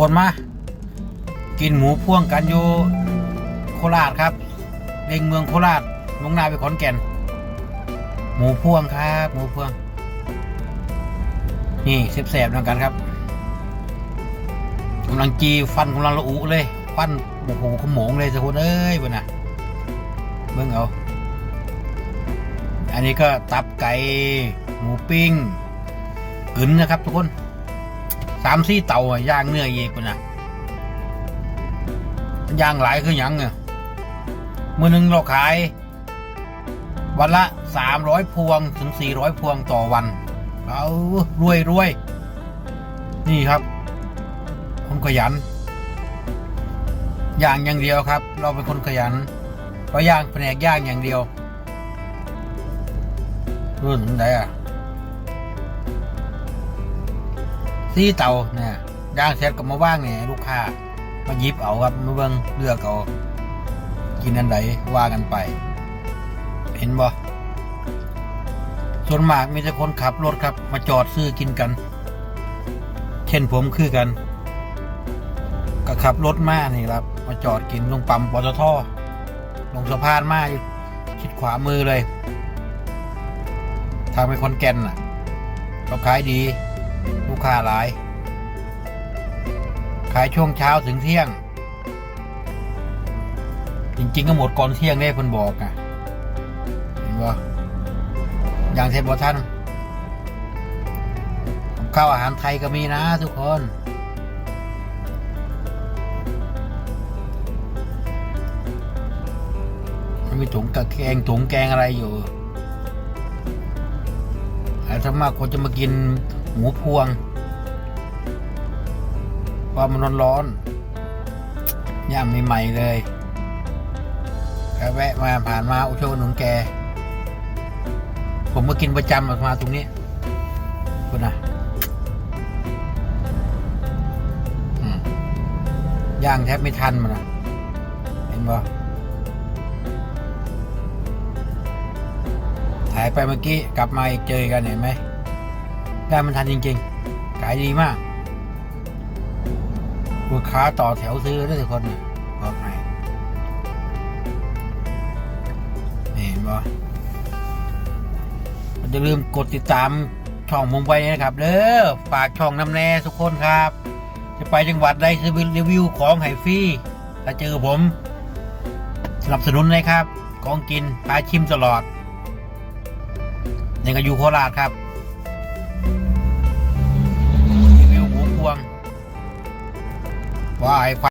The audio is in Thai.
คนมา กินหมูพ่วงกันอยู่โคราชครับเร่งเมืองโคราชมุ่งหน้าไปขอนแก่น หมูพ่วงครับ หมูพ่วง นี่แสบๆเหมือนกันครับกำลังจีฟันกำลังระอุเลยฟันโอ้โหขมงเลยสะคุณเอ้ยบ่น่ะเบิ่งเอาอันนี้ก็ตับไก่หมูปิ้งกึนนะครับทุกคนามสี่เตาอะย่างเนื้อเอกเบ่น่ะย่างหลายคือหยังเนี่ยมือหนึ่งเราขาย วันละสามร้อยพวงถึงสี่ร้อยพวงต่อวันเอารวยรวยนี่ครับคนขยันย่างอย่างเดียวครับ เราเป็นคนขยันเพราะย่างแผนกย่างอย่างเดียวรุ่นไหนอะ ซี่เตาเนี่ยย่างเสร็จก็มาว่างเนี่ยลูกค้ามาหยิบเอาครับมาเบิ่งเลือกเอากินอันไหนว่ากันไป เห็นบ่ส่วนมากมีแต่คนขับรถครับ มาจอดซื้อกินกัน เช่นผมคือกัน ก็ขับรถมานี่ครับ มาจอดกินลงปั๊มปตทลงสะพานมาอยู่ชิดขวามือเลย ทางไปคอนแก่นน่ะก็ขายดี ลูกค้าหลาย ขายช่วงเช้าถึงเที่ยง จริง ๆ ก็หมดก่อนเที่ยงได้คนบอกอะ เห็นบ่อย่างเทปบท่านข้าวอาหารไทยก็มีนะทุกคนมันมีถุงกะแกงถุงแกงอะไรอยู่แต่ถ้ามากคนจะมากิน หมูพวงเพราะมันร้อนๆย่างใหม่ๆเลยแวะมาผ่านมาอุโชหนุนแก ผมมากินประจำออกมาตรงนี้คุณนะย่างแทบไม่ทันมันนะเห็นบ่ถ่ายไปเมื่อกี้ กลับมาอีกเจอกันเห็นไหม ได้มันทันจริงๆ ขายดีมากลูกค้าต่อแถวซื้อได้ทุกคนบอกใหม่เห็นบ่อย่าลืมกดติดตามช่องผมไว้นะครับเด้อฝากช่องน้ำแน่ทุกคนครับ จะไปจังหวัดใดคือรีวิวของไห้ฟรีถ้าเจอผม สนับสนุนนะครับ ของกินพาชิมตลอดนี่ก็อยู่โคราชครับ รีวิ